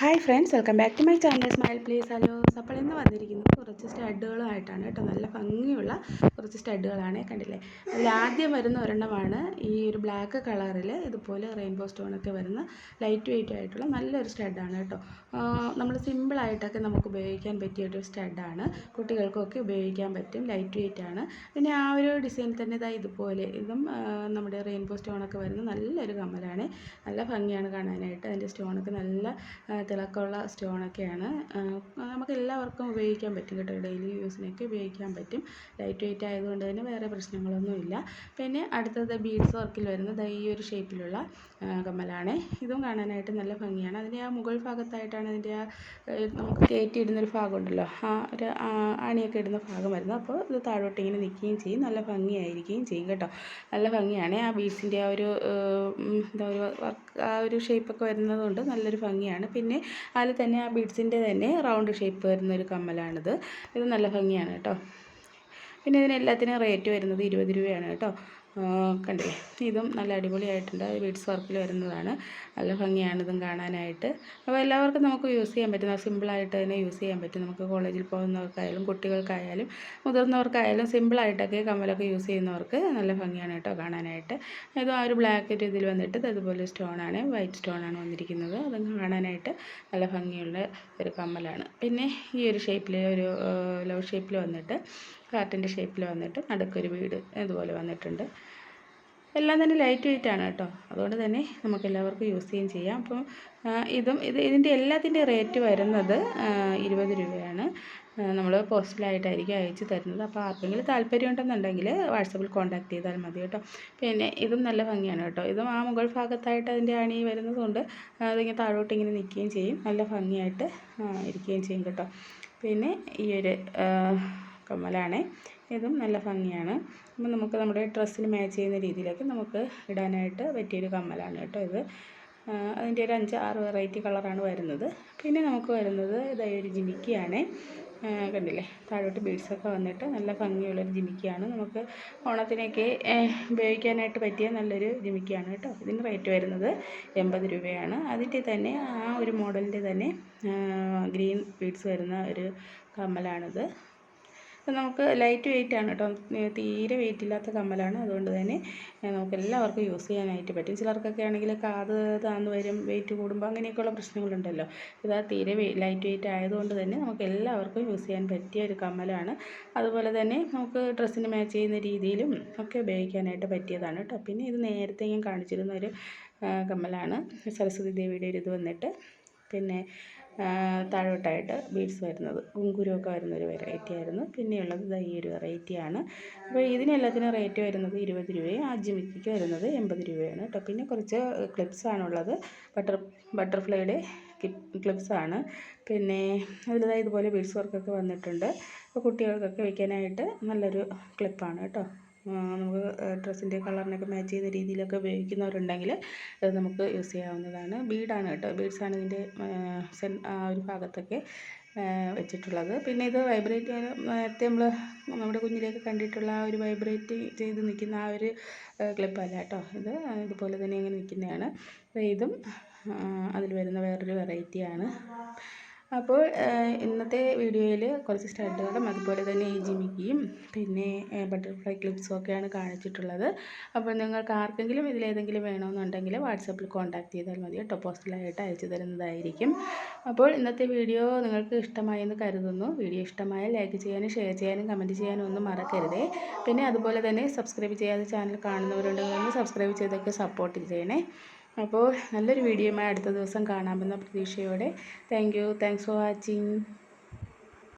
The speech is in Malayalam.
Hi friends welcome back to my channel smile please hello അപ്പോൾ ഇന്ന് വന്നിരിക്കുന്നത് കുറച്ച് സ്റ്റഡുകളുമായിട്ടാണ് കേട്ടോ. നല്ല ഭംഗിയുള്ള കുറച്ച് സ്റ്റഡുകളാണ് കണ്ടില്ലേ? അതിൽ ആദ്യം വരുന്ന ഒരെണ്ണമാണ്. ഈ ഒരു ബ്ലാക്ക് കളറിൽ ഇതുപോലെ റെയിൻബോ സ്റ്റോണൊക്കെ വരുന്ന ലൈറ്റ് വെയിറ്റ് ആയിട്ടുള്ള നല്ലൊരു സ്റ്റഡാണ് കേട്ടോ. നമ്മൾ സിമ്പിളായിട്ടൊക്കെ നമുക്ക് ഉപയോഗിക്കാൻ പറ്റിയ ഒരു സ്റ്റഡാണ്. കുട്ടികൾക്കൊക്കെ ഉപയോഗിക്കാൻ പറ്റും ലൈറ്റ് വെയിറ്റ് ആണ്. പിന്നെ ആ ഒരു ഡിസൈൻ തന്നെ ഇതാ ഇതുപോലെ. ഇതും നമ്മുടെ റെയിൻബോ സ്റ്റോണൊക്കെ വരുന്ന നല്ലൊരു കമ്മലാണ് നല്ല ഭംഗിയാണ് കാണാനായിട്ട്. അതിന്റെ സ്റ്റോണൊക്കെ നല്ല തിളക്കമുള്ള സ്റ്റോണൊക്കെയാണ്. നമുക്ക് എല്ലാവർക്കും ഉപയോഗിക്കാൻ പറ്റും കേട്ടോ. ഡെയിലി യൂസിനൊക്കെ ഉപയോഗിക്കാൻ പറ്റും. ലൈറ്റ് വെയിറ്റ് ആയതുകൊണ്ട് തന്നെ വേറെ പ്രശ്നങ്ങളൊന്നുമില്ല. പിന്നെ അടുത്തത് ബീഡ്സ് വർക്കിൽ വരുന്നത് ഈ ഒരു ഷേപ്പിലുള്ള കമ്മലാണ്. ഇതും കാണാനായിട്ട് നല്ല ഭംഗിയാണ്. അതിന്റെ ആ മുകൾ ഭാഗത്തായിട്ടാണ് അതിന്റെ ആ നമുക്ക് കയറ്റിയിടുന്നൊരു ഭാഗമുണ്ടല്ലോ. ആ ഒരു ആണിയൊക്കെ ഇടുന്ന ഭാഗം വരുന്നത്. അപ്പോൾ ഇത് താഴോട്ട് ഇങ്ങനെ നിൽക്കുകയും ചെയ്യും. നല്ല ഭംഗിയായിരിക്കുകയും ചെയ്യും കേട്ടോ. നല്ല ഭംഗിയാണ്. ആ ബീഡ്സിന്റെ ആ ഒരു എന്താ ഒരു വർക്ക് ആ ഒരു ഷേപ്പൊക്കെ വരുന്നത് കൊണ്ട് നല്ലൊരു ഭംഗിയാണ്. പിന്നെ അതിൽ തന്നെ ആ ബീഡ്സിന്റെ തന്നെ റൗണ്ട് ഷേപ്പ് വരുന്ന ഒരു കമ്മലാണിത്. ഇത് നല്ല ഭംഗിയാണ് കേട്ടോ. പിന്നെ ഇതിനെല്ലാത്തിനും റേറ്റ് വരുന്നത് ഇരുപത് രൂപയാണ് കേട്ടോ. കണ്ടില്ലേ ഇതും നല്ല അടിപൊളിയായിട്ടുണ്ട്. ബീഡ്സ് വർക്കിൽ വരുന്നതാണ്. നല്ല ഭംഗിയാണ് ഇതും കാണാനായിട്ട്. അപ്പോൾ എല്ലാവർക്കും നമുക്ക് യൂസ് ചെയ്യാൻ പറ്റുന്ന സിമ്പിളായിട്ട് തന്നെ യൂസ് ചെയ്യാൻ പറ്റും. നമുക്ക് കോളേജിൽ പോകുന്നവർക്കായാലും കുട്ടികൾക്കായാലും മുതിർന്നവർക്കായാലും സിമ്പിളായിട്ടൊക്കെ കമ്മലൊക്കെ യൂസ് ചെയ്യുന്നവർക്ക് നല്ല ഭംഗിയാണ് കേട്ടോ കാണാനായിട്ട്. ഇതും ആ ഒരു ബ്ലാക്ക് ഇതിൽ വന്നിട്ട് അതുപോലെ സ്റ്റോണാണ് വൈറ്റ് സ്റ്റോണാണ് വന്നിരിക്കുന്നത്. അതും കാണാനായിട്ട് നല്ല ഭംഗിയുള്ള ഒരു കമ്മലാണ്. പിന്നെ ഈ ഒരു ഷേപ്പിൽ ഒരു ലവ് ഷേപ്പിൽ വന്നിട്ട് ഹാർട്ടിന്റെ ഷേപ്പിൽ വന്നിട്ട് നടുക്കൊരു വീട് ഇതുപോലെ വന്നിട്ടുണ്ട്. എല്ലാം തന്നെ ലൈറ്റ് വെയിറ്റ് ആണ് കേട്ടോ. അതുകൊണ്ട് തന്നെ നമുക്ക് എല്ലാവർക്കും യൂസ് ചെയ്യുകയും ചെയ്യാം. അപ്പം ഇതും ഇത് ഇതിന്റെ എല്ലാത്തിന്റെ റേറ്റ് വരുന്നത് ഇരുപത് രൂപയാണ്. നമ്മൾ പോസ്റ്റലായിട്ടായിരിക്കും അയച്ചു തരുന്നത്. അപ്പോൾ ആർക്കെങ്കിലും താല്പര്യം ഉണ്ടെന്നുണ്ടെങ്കിൽ വാട്സപ്പിൽ കോൺടാക്ട് ചെയ്താൽ മതി കേട്ടോ. പിന്നെ ഇതും നല്ല ഭംഗിയാണ് കേട്ടോ. ഇതും ആ മുകൾ ഭാഗത്തായിട്ട് അതിന്റെ അണി വരുന്നതുകൊണ്ട് അതിങ്ങനെ താഴോട്ട് ഇങ്ങനെ നിൽക്കുകയും ചെയ്യും. നല്ല ഭംഗിയായിട്ട് ഇരിക്കുകയും ചെയ്യും കേട്ടോ. പിന്നെ ഈ ഒരു കമ്മലാണ്. ഇതും നല്ല ഭംഗിയാണ്. അപ്പം നമുക്ക് നമ്മുടെ ഡ്രസ്സിന് മാച്ച് ചെയ്യുന്ന രീതിയിലേക്ക് നമുക്ക് ഇടാനായിട്ട് പറ്റിയൊരു കമ്മലാണ് കേട്ടോ ഇത്. അതിന്റെ ഒരു അഞ്ച് ആറ് വെറൈറ്റി കളറാണ് വരുന്നത്. പിന്നെ നമുക്ക് വരുന്നത് ഇതായി ഒരു ജിമിക്കിയാണ്. കണ്ടില്ലേ? താഴോട്ട് ബീഡ്സൊക്കെ വന്നിട്ട് നല്ല ഭംഗിയുള്ളൊരു ജിമിക്കിയാണ്. നമുക്ക് ഓണത്തിനൊക്കെ ഉപയോഗിക്കാനായിട്ട് പറ്റിയ നല്ലൊരു ജിമിക്കിയാണ് കേട്ടോ. ഇതിന് റേറ്റ് വരുന്നത് എൺപത് രൂപയാണ്. അതിന്റെ തന്നെ ആ ഒരു മോഡലിന്റെ തന്നെ ഗ്രീൻ ബീഡ്സ് വരുന്ന ഒരു കമ്മലാണിത്. അപ്പോൾ നമുക്ക് ലൈറ്റ് വെയിറ്റ് ആണ് കേട്ടോ. തീരെ വെയിറ്റ് ഇല്ലാത്ത കമ്മലാണ്. അതുകൊണ്ട് തന്നെ നമുക്ക് എല്ലാവർക്കും യൂസ് ചെയ്യാനായിട്ട് പറ്റും. ചിലർക്കൊക്കെ ആണെങ്കിൽ കാത് താന്ന് വരും വെയിറ്റ് കൂടുമ്പോൾ അങ്ങനെയൊക്കെയുള്ള പ്രശ്നങ്ങളുണ്ടല്ലോ. ഇത് തീരെ ലൈറ്റ് വെയിറ്റ് ആയതുകൊണ്ട് തന്നെ നമുക്ക് എല്ലാവർക്കും യൂസ് ചെയ്യാൻ പറ്റിയ ഒരു കമ്മലാണ്. അതുപോലെ തന്നെ നമുക്ക് ഡ്രസ്സിന് മാച്ച് ചെയ്യുന്ന രീതിയിലും ഒക്കെ ഉപയോഗിക്കാനായിട്ട് പറ്റിയതാണ് കേട്ടോ. പിന്നെ ഇത് നേരത്തെ ഞാൻ കാണിച്ചിരുന്ന ഒരു കമ്മലാണ്. സരസ്വതി ദേവിയുടെ ഒരു ഇത് വന്നിട്ട്. പിന്നെ താഴോട്ടായിട്ട് ബീഡ്സ് വരുന്നത്. കുങ്കുരുമൊക്കെ വരുന്നൊരു വെറൈറ്റി ആയിരുന്നു. പിന്നെയുള്ളത് ഇതാ ഈ ഒരു വെറൈറ്റിയാണ് അപ്പോൾ ഇതിനെല്ലാത്തിനും റേറ്റ് വരുന്നത് ഇരുപത് രൂപയും ആ ജിമിക്കിക്ക് വരുന്നത് എൺപത് രൂപയാണ് കേട്ടോ. പിന്നെ കുറച്ച് ക്ലിപ്സാണുള്ളത് ബട്ടർ ബട്ടർഫ്ലൈയുടെ ക്ലിപ്സാണ് പിന്നെ അതിലിതാ ഇതുപോലെ ബീഡ്സ് വർക്കൊക്കെ വന്നിട്ടുണ്ട്. അപ്പോൾ കുട്ടികൾക്കൊക്കെ വയ്ക്കാനായിട്ട് നല്ലൊരു ക്ലിപ്പാണ് കേട്ടോ. നമുക്ക് ഡ്രസ്സിന്റെ കളറിനൊക്കെ മാച്ച് ചെയ്യുന്ന രീതിയിലൊക്കെ ഉപയോഗിക്കുന്നവരുണ്ടെങ്കിൽ നമുക്ക് യൂസ് ചെയ്യാവുന്നതാണ്. ബീഡാണ് കേട്ടോ. ബീഡ്സാണ് ഇതിന്റെ സെൻ ആ ഒരു ഭാഗത്തൊക്കെ വെച്ചിട്ടുള്ളത്. പിന്നെ ഇത് വൈബ്രേറ്റ് നേരത്തെ നമ്മൾ നമ്മുടെ കുഞ്ഞിലേക്ക് കണ്ടിട്ടുള്ള ആ ഒരു വൈബ്രേറ്റ് ചെയ്ത് നിൽക്കുന്ന ആ ഒരു ക്ലിപ്പല്ല കേട്ടോ ഇത്. ഇതുപോലെ തന്നെ ഇങ്ങനെ നിൽക്കുന്നതാണ്. ഇതും അതിൽ വരുന്ന വേറൊരു വെറൈറ്റിയാണ്. അപ്പോൾ ഇന്നത്തെ വീഡിയോയിൽ കുറച്ച് സ്റ്റഡുകളും അതുപോലെ തന്നെ ഈ ജിമിക്കിയും പിന്നെ ബട്ടർഫ്ലൈ ക്ലിപ്സും ഒക്കെയാണ് കാണിച്ചിട്ടുള്ളത്. അപ്പോൾ നിങ്ങൾക്ക് ആർക്കെങ്കിലും ഇതിലേതെങ്കിലും വേണമെന്നുണ്ടെങ്കിൽ വാട്സപ്പിൽ കോൺടാക്ട് ചെയ്താൽ മതി. കേട്ടോ പോസ്റ്റലായിട്ട് അയച്ചു തരുന്നതായിരിക്കും. അപ്പോൾ ഇന്നത്തെ വീഡിയോ നിങ്ങൾക്ക് ഇഷ്ടമായെന്ന് കരുതുന്നു. വീഡിയോ ഇഷ്ടമായ ലൈക്ക് ചെയ്യാനും ഷെയർ ചെയ്യാനും കമന്റ് ചെയ്യാനും ഒന്നും മറക്കരുതേ. പിന്നെ അതുപോലെ തന്നെ സബ്സ്ക്രൈബ് ചെയ്യാതെ ചാനൽ കാണുന്നവരുണ്ടെങ്കിൽ സബ്സ്ക്രൈബ് ചെയ്തൊക്കെ സപ്പോർട്ട് ചെയ്യണേ. അപ്പോൾ നല്ലൊരു വീഡിയോയുമായി അടുത്ത ദിവസം കാണാമെന്ന പ്രതീക്ഷയോടെ. Thank you thanks for watching